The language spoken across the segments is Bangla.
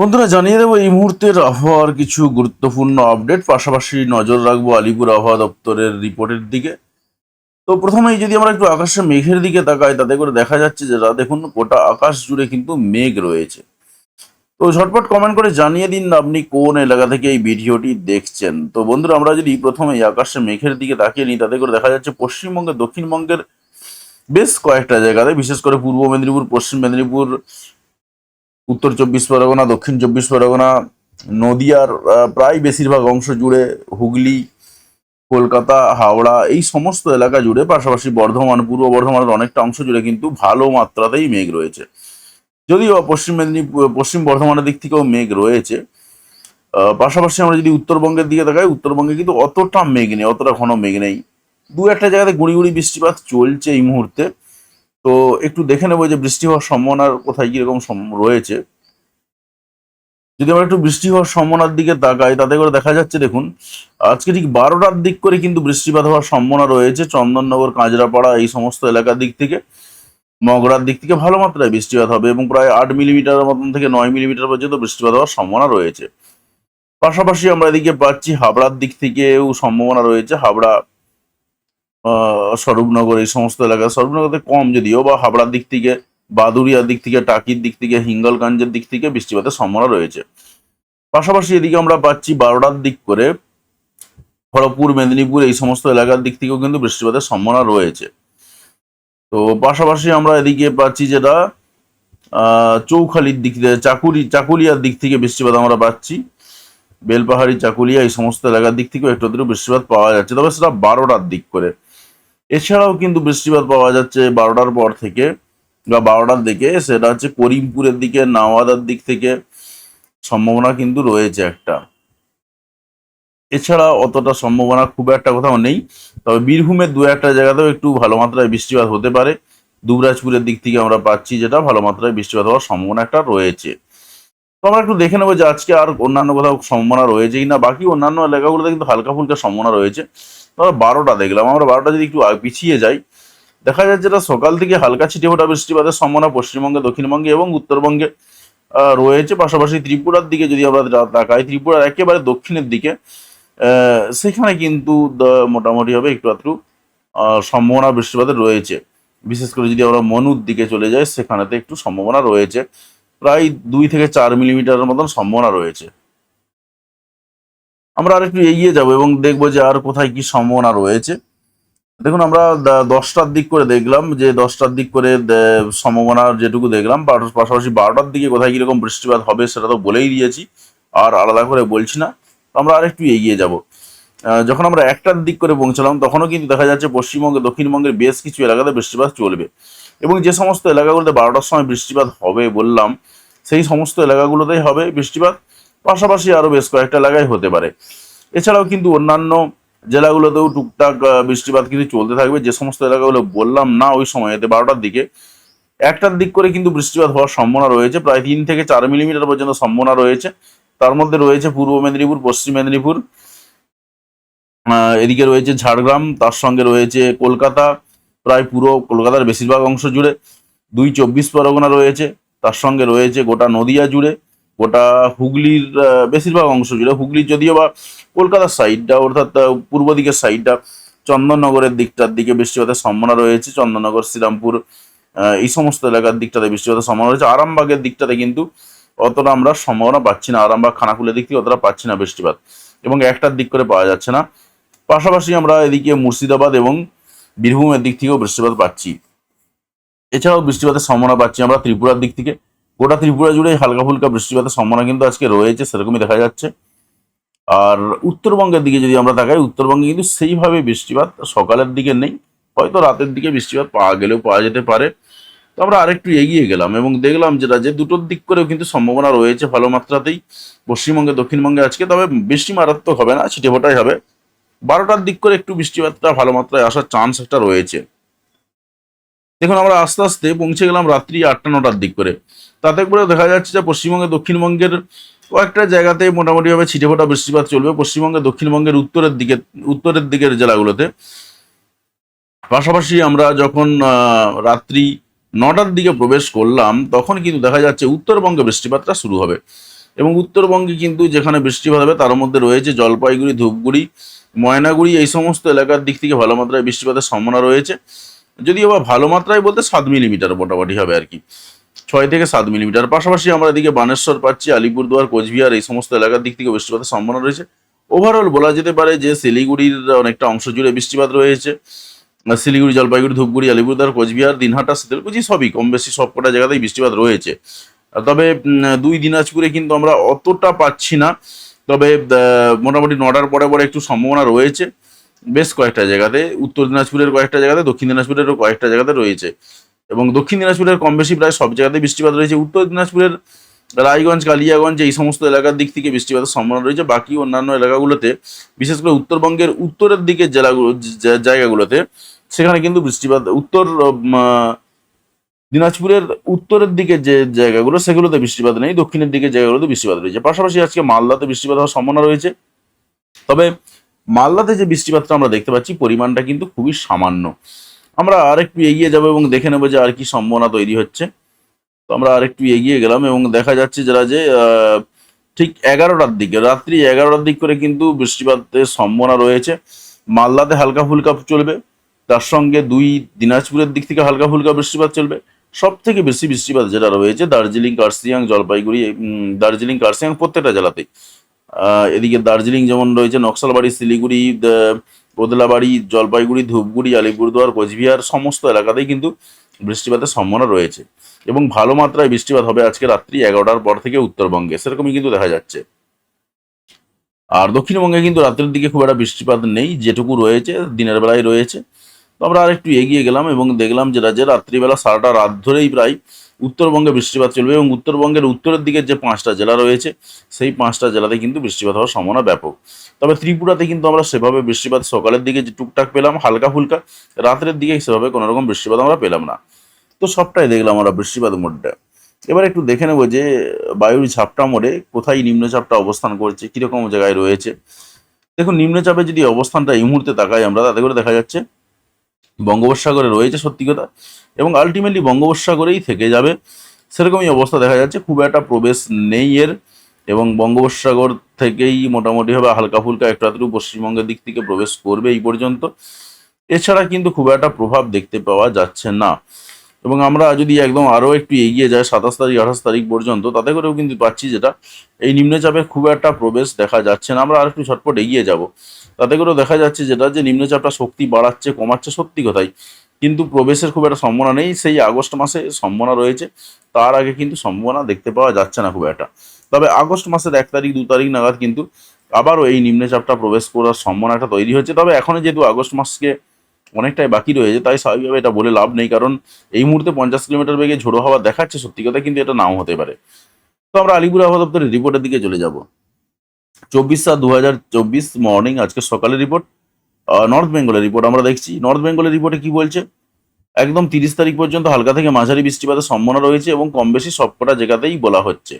বন্ধুরা, জানিয়ে দেবো, এই মুহূর্তের আবহাওয়ার কিছু গুরুত্বপূর্ণ আপডেট। পাশাপাশি নজর রাখব আলিপুর আবহাওয়া দপ্তরের রিপোর্টের দিকে। তো প্রথমেই যদি আমরা একটু আকাশে মেঘের দিকে তাকাই, তাতে করে দেখা যাচ্ছে যে দেখুন, গোটা আকাশ জুড়ে কিন্তু মেঘ রয়েছে। তো ঝটপট কমেন্ট করে জানিয়ে দিন আপনি কোন এলাকা থেকে এই ভিডিওটি দেখছেন? তো বন্ধুরা, আমরা যদি প্রথমে এই আকাশের মেঘের দিকে তাকিয়ে নিই, তাতে করে দেখা যাচ্ছে পশ্চিমবঙ্গের দক্ষিণবঙ্গের বেশ কয়েকটা জায়গাতে, বিশেষ করে পূর্ব মেদিনীপুর, পশ্চিম মেদিনীপুর উত্তর চব্বিশ পরগনা, দক্ষিণ চব্বিশ পরগনা, নদিয়ার প্রায় বেশিরভাগ অংশ জুড়ে হুগলি, কলকাতা, হাওড়া এই সমস্ত এলাকা জুড়ে, পাশাপাশি বর্ধমান, পূর্ব বর্ধমানের অনেকটা অংশ জুড়ে কিন্তু ভালো মাত্রাতেই মেঘ রয়েছে। যদিও পশ্চিম মেদিনীপুর, পশ্চিম বর্ধমানের দিক থেকেও মেঘ রয়েছে পাশাপাশি আমরা যদি উত্তরবঙ্গের দিকে তাকাই, উত্তরবঙ্গে কিন্তু অতটা মেঘ নেই, অতটা ঘন মেঘ নেই। দু একটা জায়গাতে গুঁড়ি গুঁড়ি বৃষ্টিপাত চলছে এই মুহূর্তে। তো একটু দেখে নেব যে বৃষ্টি হওয়ার সম্ভাবনার কোথায় কীরকম রয়েছে। যদি আমরা একটু বৃষ্টি হওয়ার সম্ভাবনার দিকে তাকাই, তাতে করে দেখা যাচ্ছে, দেখুন, আজকে ঠিক বারোটার দিক করে কিন্তু বৃষ্টিপাত হওয়ার সম্ভাবনা রয়েছে। চন্দননগর, কাঁচরাপাড়া, এই সমস্ত এলাকার দিক থেকে, মগরার দিক থেকে ভালো মাত্রায় বৃষ্টিপাত হবে এবং প্রায় আট মিলিমিটার মতন থেকে নয় মিলিমিটার পর্যন্ত বৃষ্টিপাত হওয়ার সম্ভাবনা রয়েছে। পাশাপাশি আমরা এদিকে পাচ্ছি হাবড়ার দিক থেকেও সম্ভাবনা রয়েছে। হাবড়া স্বরূপনগর, এই সমস্ত এলাকা। স্বরূপনগরতে কম যদিও, বা হাবড়ার দিক থেকে বাদুরিয়ার দিক থেকে, টাকির দিক থেকে, হিঙ্গলগঞ্জের দিক থেকে বৃষ্টিপাতের সম্ভাবনা রয়েছে। পাশাপাশি এদিকে আমরা পাচ্ছি বারোটার দিক করে, খড়গপুর, মেদিনীপুর, এই সমস্ত এলাকার দিক থেকেও কিন্তু বৃষ্টিপাতের সম্ভাবনা রয়েছে। তো পাশাপাশি আমরা এদিকে পাচ্ছি যেটা চৌখালির দিক থেকে চাকুরি চাকুলিয়ার দিক থেকে বৃষ্টিপাত আমরা পাচ্ছি। বেলপাহাড়ি, চাকুলিয়া, এই সমস্ত এলাকার দিক থেকেও একটু একটু বৃষ্টিপাত পাওয়া যাচ্ছে। তবে সেটা বারোটার দিক করে। এছাড়াও কিন্তু বৃষ্টিপাত পাওয়া যাচ্ছে বারোটার পর থেকে, বা বারোটার দিকে, সেটা হচ্ছে করিমপুরের দিকে, নাওয়াদার দিক থেকে, সম্ভাবনা কিন্তু রয়েছে একটা। এছাড়া অতটা সম্ভাবনা খুব একটা কোথাও নেই, তবে বীরভূমের দু একটা জায়গাতেও একটু ভালো মাত্রায় বৃষ্টিপাত হতে পারে। দুবরাজপুরের দিক থেকে আমরা পাচ্ছি যেটা, ভালো মাত্রায় বৃষ্টিপাত হওয়ার সম্ভাবনা একটা রয়েছে। তো আমরা একটু দেখে নেব যে আজকে আর অন্যান্য কোথাও সম্ভাবনা রয়েছেই না। বাকি অন্যান্য এলাকাগুলোতে কিন্তু হালকা ফুলকা সম্ভাবনা রয়েছে। তবে বারোটা দেখলাম। আমরা বারোটা যদি একটু পিছিয়ে যাই, দেখা যাচ্ছে যেটা সকাল থেকে হালকা ছিটে ফোটা বৃষ্টিপাতের সম্ভাবনা পশ্চিমবঙ্গে, দক্ষিণবঙ্গে এবং উত্তরবঙ্গে রয়েছে। পাশাপাশি ত্রিপুরার দিকে যদি আমরা তাকাই, ত্রিপুরার একেবারে দক্ষিণের দিকে সেখানে কিন্তু মোটামুটি হবে একটু আধটু সম্ভাবনা বৃষ্টিপাতের রয়েছে। বিশেষ করে যদি আমরা মনুর দিকে চলে যাই, সেখানেতে একটু সম্ভাবনা রয়েছে। প্রায় দুই থেকে চার মিলিমিটারের মতন সম্ভাবনা রয়েছে। আমরা আর একটু এগিয়ে যাব এবং দেখব যে আর কোথায় কি সম্ভাবনা রয়েছে। দেখুন, আমরা দশটার দিক করে দেখলাম যে দশটার দিক করে সম্ভাবনা যেটুকু দেখলাম, পাশ- পাশাপাশি বারোটার দিকে কোথায় কীরকম বৃষ্টিপাত হবে সেটা তো বলেই দিয়েছি, আর আলাদা করে বলছি না। আমরা আর একটু এগিয়ে যাব। যখন আমরা একটার দিক করে পৌঁছলাম, তখনও কিন্তু দেখা যাচ্ছে পশ্চিমবঙ্গে, দক্ষিণবঙ্গের বেশ কিছু এলাকাতে বৃষ্টিপাত চলবে। এবং যে সমস্ত এলাকাগুলোতে বারোটার সময় বৃষ্টিপাত হবে বললাম, সেই সমস্ত এলাকাগুলোতেই হবে বৃষ্টিপাত। পাশাপাশি আরও বেশ কয়েকটা এলাকায় হতে পারে। এছাড়াও কিন্তু অন্যান্য জেলাগুলোতেও টুকটাক বৃষ্টিপাত কিন্তু চলতে থাকবে। যে সমস্ত এলাকাগুলো বললাম না ওই সময়তে, বারোটার দিকে। একটার দিক করে কিন্তু বৃষ্টিপাত হওয়ার সম্ভাবনা রয়েছে। প্রায় তিন থেকে চার মিলিমিটার পর্যন্ত সম্ভাবনা রয়েছে। তার মধ্যে রয়েছে পূর্ব মেদিনীপুর, পশ্চিম মেদিনীপুর। এদিকে রয়েছে ঝাড়গ্রাম, তার সঙ্গে রয়েছে কলকাতা প্রায় পুরো কলকাতার বেশিরভাগ অংশ জুড়ে। দুই চব্বিশ পরগনা রয়েছে, তার সঙ্গে রয়েছে গোটা নদিয়া জুড়ে, গোটা হুগলির বেশিরভাগ অংশ জুড়ে। হুগলির যদিও বা কলকাতার সাইডটা অর্থাৎ পূর্ব দিকের সাইডটা চন্দননগরের দিকটার দিকে বৃষ্টিপাতের সম্ভাবনা রয়েছে। চন্দননগর, শ্রীরামপুর এই সমস্ত এলাকার দিকটাতে বৃষ্টিপাতের সম্ভাবনা রয়েছে। আরামবাগের দিকটাতে কিন্তু অতটা আমরা সম্ভাবনা পাচ্ছি না। আরামবাগ, খানাকুলের দিক থেকে অতটা পাচ্ছি না বৃষ্টিপাত। এবং একটার দিক করে পাওয়া যাচ্ছে না। পাশাপাশি আমরা এদিকে মুর্শিদাবাদ এবং বীরভূমের দিক থেকেও বৃষ্টিপাত পাচ্ছি এছাড়াও বৃষ্টিপাতের সম্ভাবনা পাচ্ছি আমরা ত্রিপুরার দিক থেকে। গোটা ত্রিপুরা জুড়ে হালকা ফুলকা বৃষ্টিপাতের সম্ভাবনা কিন্তু আজকে রয়েছে, সেরকমই দেখা যাচ্ছে। আর উত্তরবঙ্গের দিকে যদি আমরা তাকাই, উত্তরবঙ্গে কিন্তু সেইভাবে বৃষ্টিপাত সকালের দিকে নেই। হয়তো রাতের দিকে বৃষ্টিপাত পাওয়া গেলেও পাওয়া যেতে পারে। তো আমরা আরেকটু এগিয়ে গেলাম এবং দেখলাম যেটা যে দুটোর দিক করেও কিন্তু সম্ভাবনা রয়েছে ভালো মাত্রাতেই। পশ্চিমবঙ্গে, দক্ষিণবঙ্গে আজকে, তবে বৃষ্টি মারাত্মক হবে না ছিটে ফোটাই হবে। বারোটার দিক করে একটু বৃষ্টিপাতটা ভালো মাত্রায় আসার চান্স একটা রয়েছে। দেখুন, আমরা আস্তে আস্তে পৌঁছে গেলাম রাত্রি আটটা নটার দিক করে। তাতে করে দেখা যাচ্ছে যে পশ্চিমবঙ্গে, দক্ষিণবঙ্গের কয়েকটা জায়গাতে মোটামুটিভাবে ছিটে ফোটা বৃষ্টিপাত চলবে। পশ্চিমবঙ্গে, দক্ষিণবঙ্গের উত্তরের দিকে, উত্তরের দিকের জেলাগুলোতে। পাশাপাশি আমরা যখন রাত্রি নটার দিকে প্রবেশ করলাম, তখন কিন্তু দেখা যাচ্ছে উত্তরবঙ্গে বৃষ্টিপাতটা শুরু হবে। এবং উত্তরবঙ্গে কিন্তু যেখানে বৃষ্টিপাত হবে, তার মধ্যে রয়েছে জলপাইগুড়ি, ধূপগুড়ি, ময়নাগুড়ি, এই সমস্ত এলাকার দিক থেকে ভালো মাত্রায় বৃষ্টিপাতের সম্ভাবনা রয়েছে। যদিও বা ভালো মাত্রায় বলতে সাত মিলিমিটার মোটামুটি হবে আর কি। ছয় থেকে সাত মিলিমিটার। পাশাপাশি আমরা এদিকে বানেশ্বর পাচ্ছি, আলিপুরদুয়ার, কোচবিহার, এই সমস্ত এলাকার দিক থেকে বৃষ্টিপাতের সম্ভাবনা রয়েছে। ওভারঅল বলা যেতে পারে যে শিলিগুড়ির অনেকটা অংশ জুড়ে বৃষ্টিপাত রয়েছে। শিলিগুড়ি, জলপাইগুড়ি, ধূপগুড়ি, আলিপুরদুয়ার, কোচবিহার, দিনহাটা, শীতলকুচি সবই কম বেশি সব কটা জায়গাতেই বৃষ্টিপাত রয়েছে। তবে দুই দিনাজপুরে কিন্তু আমরা অতটা পাচ্ছি না। তবে মোটামুটি নটার পরে পরে একটু সম্ভাবনা রয়েছে। বেশ কয়েকটা জায়গাতে, উত্তর দিনাজপুরের কয়েকটা জায়গাতে, দক্ষিণ দিনাজপুরেরও কয়েকটা জায়গাতে রয়েছে। এবং দক্ষিণ দিনাজপুরের কম বেশি প্রায় সব জায়গাতে বৃষ্টিপাত রয়েছে। উত্তর দিনাজপুরের রায়গঞ্জ, কালিয়াগঞ্জ, এই সমস্ত এলাকার দিক থেকে বৃষ্টিপাতের সম্ভাবনা রয়েছে। বাকি অন্যান্য এলাকাগুলোতে, বিশেষ করে উত্তরবঙ্গের উত্তরের দিকের জেলাগুলো জায়গাগুলোতে, সেখানে কিন্তু বৃষ্টিপাত, উত্তর দিনাজপুরের উত্তরের দিকে যে জায়গাগুলো, সেগুলোতে বৃষ্টিপাত নেই, দক্ষিণের দিকে জায়গাগুলোতে বৃষ্টিপাত রয়েছে। পাশাপাশি আজকে মালদাতে বৃষ্টিপাত হওয়ার সম্ভাবনা রয়েছে। তবে মালদাতে যে বৃষ্টিপাতটা আমরা দেখতে পাচ্ছি, পরিমাণটা কিন্তু খুবই সামান্য। আমরা আর একটু এগিয়ে যাব এবং দেখে নেব যে আর কি সম্ভাবনা তৈরি হচ্ছে। তো আমরা আরেকটু এগিয়ে গেলাম এবং দেখা যাচ্ছে যারা যে ঠিক এগারোটার দিকে, রাত্রি এগারোটার দিক করে কিন্তু বৃষ্টিপাতের সম্ভাবনা রয়েছে। মালদাতে হালকা ফুলকা চলবে। তার সঙ্গে দুই দিনাজপুরের দিক থেকে হালকা ফুলকা বৃষ্টিপাত চলবে। সব থেকে বেশি বৃষ্টিপাত যেটা রয়েছে দার্জিলিং কার্সিয়াং জলপাইগুড়ি দার্জিলিং কার্সিয়াং প্রত্যেকটা জেলাতেই। এদিকে দার্জিলিং যেমন রয়েছে, নকশালবাড়ি, শিলিগুড়ি কোদলাবাড়ি জলপাইগুড়ি, ধূপগুড়ি, আলিপুরদুয়ার, কোচবিহার, সমস্ত এলাকাতেই কিন্তু বৃষ্টিপাতের সম্ভাবনা রয়েছে। এবং ভালো মাত্রায় বৃষ্টিপাত হবে আজকে রাত্রি এগারোটার পর থেকে উত্তরবঙ্গে। সেরকমই কিন্তু দেখা যাচ্ছে। আর দক্ষিণবঙ্গে কিন্তু রাতের দিকে খুব একটা বৃষ্টিপাত নেই, যেটুকু রয়েছে, দিনের বেলায় রয়েছে। তো আমরা আর একটু এগিয়ে গেলাম এবং দেখলাম যে যে রাত্রিবেলা সারাটা রাত ধরেই প্রায় উত্তরবঙ্গে বৃষ্টিপাত চলবে এবং উত্তরবঙ্গের উত্তরের দিকের যে পাঁচটা জেলা রয়েছে, সেই পাঁচটা জেলাতে কিন্তু বৃষ্টিপাত হওয়ার সম্ভাবনা ব্যাপক। তবে ত্রিপুরাতে কিন্তু আমরা সেভাবে বৃষ্টিপাত, সকালের দিকে যে টুকটাক পেলাম হালকা ফুলকা রাতের দিকে সেভাবে কোনো রকম বৃষ্টিপাত আমরা পেলাম না। তো সবটাই দেখলাম আমরা বৃষ্টিপাত মোডটা এবার একটু দেখে নেব যে বায়ুর ঝাপটা মোড়ে কোথায় নিম্নচাপটা অবস্থান করছে, কীরকম জায়গায় রয়েছে। দেখুন, নিম্নচাপে যদি অবস্থানটা এই মুহূর্তে তাকাই আমরা, তাতে করে দেখা যাচ্ছে বঙ্গোপসাগরে রয়েছে, সত্যি কথা। এবং আলটিমেটলি বঙ্গোপসাগরেই থেকে যাবে। সেরকমই অবস্থা দেখা যাচ্ছে, খুব একটা প্রবেশ নেই এর। এবং বঙ্গোপসাগর থেকেই মোটামুটিভাবে হালকা ফুলকা একটু আধটু পশ্চিমবঙ্গের দিক থেকে প্রবেশ করবে এই পর্যন্ত। এছাড়া কিন্তু খুব একটা প্রভাব দেখতে পাওয়া যাচ্ছে না। এবং আমরা যদি একদম আরও একটু এগিয়ে যাই সাতাশ তারিখ, আঠাশ তারিখ পর্যন্ত, তাতে করেও কিন্তু পাচ্ছি যেটা, এই নিম্নচাপের খুব একটা প্রবেশ দেখা যাচ্ছে না। আমরা আর একটু ঝটপট এগিয়ে যাব। তাতে করেও দেখা যাচ্ছে যেটা, যে নিম্নচাপটা শক্তি বাড়াচ্ছে, কমাচ্ছে সত্যি কথাই। কিন্তু প্রবেশের খুব একটা সম্ভাবনা নেই। সেই আগস্ট মাসে সম্ভাবনা রয়েছে। তার আগে কিন্তু সম্ভাবনা দেখতে পাওয়া যাচ্ছে না খুব একটা। তবে আগস্ট মাসের এক তারিখ, দু তারিখ নাগাদ কিন্তু আবারও এই নিম্নচাপটা প্রবেশ করার সম্ভাবনা একটা তৈরি হচ্ছে তবে এখনও যেহেতু আগস্ট মাসকে অনেকটাই বাকি রয়েছে, তাই স্বাভাবিকভাবে এটা বলে লাভ নেই, কারণ এই মুহূর্তে পঞ্চাশ কিলোমিটার বেগে ঝোড়ো হাওয়া দেখাচ্ছে, সত্যি কথা কিন্তু এটা নাও হতে পারে। তো আমরা আলিপুর আবহাওয়া দপ্তরের রিপোর্টের দিকে চলে যাব। চব্বিশ সাত দু হাজার চব্বিশ মর্নিং আজকে সকালের রিপোর্ট। নর্থ বেঙ্গলের রিপোর্ট আমরা দেখছি। নর্থ বেঙ্গলের রিপোর্টে কি বলছে? একদম তিরিশ তারিখ পর্যন্ত হালকা থেকে মাঝারি বৃষ্টিপাতের সম্ভাবনা রয়েছে এবং কম বেশি সবকটা জায়গাতেই বলা হচ্ছে।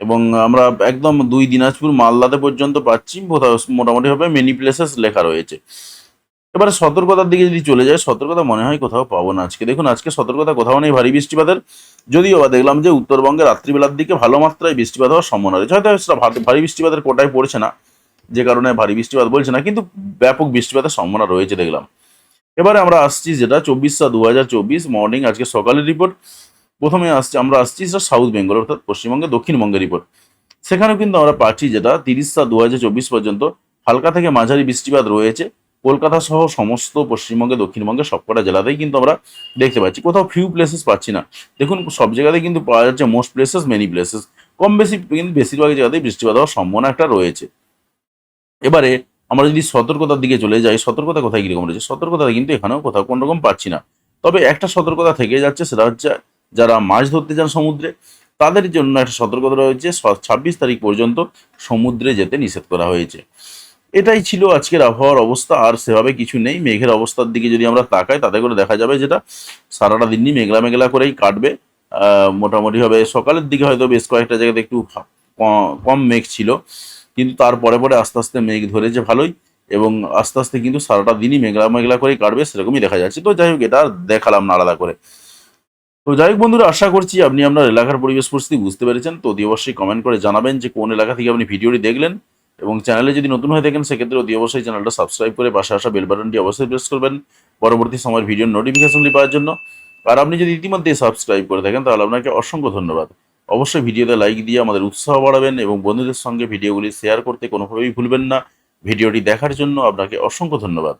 এবং আমরা একদম দুই দিনাজপুর, মালদাতে পর্যন্ত পাচ্ছি, মোটামুটিভাবে মেনি প্লেসেস লেখা রয়েছে। এবারে সতর্কতার দিকে যদি চলে যায়, সতর্কতা মনে হয় কোথাও পাবো না আজকে। দেখুন, আজকে সতর্কতা কোথাও নেই ভারী বৃষ্টিপাতের। যদিও বা দেখলাম যে উত্তরবঙ্গে রাত্রিবেলার দিকে ভালো মাত্রায় বৃষ্টিপাত হওয়ার সম্ভাবনা রয়েছে। হয়তো ভারী বৃষ্টিপাতের কোটায় পড়ছে না, যে কারণে ভারী বৃষ্টিপাত বলছে না, কিন্তু ব্যাপক বৃষ্টিপাতের সম্ভাবনা রয়েছে দেখলাম। এবারে আমরা আসছি যেটা চব্বিশ সাত দু হাজার চব্বিশ মর্নিং আজকে সকালের রিপোর্ট প্রথমে আসছি, আমরা আসছি সেটা সাউথ বেঙ্গল অর্থাৎ পশ্চিমবঙ্গে দক্ষিণবঙ্গের রিপোর্ট সেখানেও কিন্তু আমরা পাচ্ছি যেটা তিরিশ সাত দু হাজার চব্বিশ পর্যন্ত, হালকা থেকে মাঝারি বৃষ্টিপাত রয়েছে। কলকাতা সহ সমস্ত পশ্চিমবঙ্গে, দক্ষিণবঙ্গে সবকটা জেলাতেই কিন্তু আমরা দেখতে পাচ্ছি। কোথাও ফিউ প্লেসেস পাচ্ছি না। দেখুন, সব জায়গাতেই কিন্তু পাওয়া যাচ্ছে মোস্ট প্লেসেস মেনি প্লেসেস কম বেশি কিন্তু বেশিরভাগ জায়গাতেই বৃষ্টিপাত হওয়ার সম্ভাবনা একটা রয়েছে। এবারে আমরা যদি সতর্কতার দিকে চলে যাই, সতর্কতা কোথায় কীরকম রয়েছে? সতর্কতা কিন্তু এখানেও কোথাও কোনো রকম পাচ্ছি না। তবে একটা সতর্কতা থেকে যাচ্ছে, সেটা হচ্ছে যারা মাছ ধরতে যান সমুদ্রে, তাদের জন্য একটা সতর্কতা রয়েছে। ছাব্বিশ তারিখ পর্যন্ত সমুদ্রে যেতে নিষেধ করা হয়েছে। এটাই ছিল আজকের আবহাওয়ার অবস্থা আর সেভাবে কিছু নেই। মেঘের অবস্থার দিকে যদি আমরা তাকাই তাতে করে দেখা যাবে যেটা সারাটা দিনই মেঘলা মেঘলা করেই কাটবে। আহ, মোটামুটিভাবে সকালের দিকে হয়তো বেশ কয়েকটা জায়গাতে একটু কম মেঘ ছিল কিন্তু তারপরে পরে আস্তে আস্তে মেঘ ধরেছে ভালোই এবং আস্তে আস্তে কিন্তু সারাটা দিনই মেঘলা মেঘলা করেই কাটবে সেরকমই দেখা যাচ্ছে। তো যাই হোক এটা আর দেখালাম না আলাদা করে। তো যাই হোক বন্ধুরা আশা করছি আপনি আপনার এলাকার পরিবেশ পরিস্থিতি বুঝতে পেরেছেন। তো অতি অবশ্যই কমেন্ট করে জানাবেন যে কোন এলাকা থেকে আপনি ভিডিওটি দেখলেন। এবং চ্যানেলে যদি নতুন হয়ে থাকেন, সেক্ষেত্রে অতি অবশ্যই চ্যানেলটা সাবস্ক্রাইব করে পাশে আসা বেল বাটনটি অবশ্যই প্রেস করবেন। পরবর্তী সময়ের ভিডিওর নোটিফিকেশনটি পাওয়ার জন্য। আর আপনি যদি ইতিমধ্যে সাবস্ক্রাইব করে থাকেন, তাহলে আপনাকে অসংখ্য ধন্যবাদ। অবশ্যই ভিডিওতে লাইক দিয়ে আমাদের উৎসাহ বাড়াবেন এবং বন্ধুদের সঙ্গে ভিডিওগুলি শেয়ার করতে কোনোভাবেই ভুলবেন না। ভিডিওটি দেখার জন্য আপনাকে অসংখ্য ধন্যবাদ।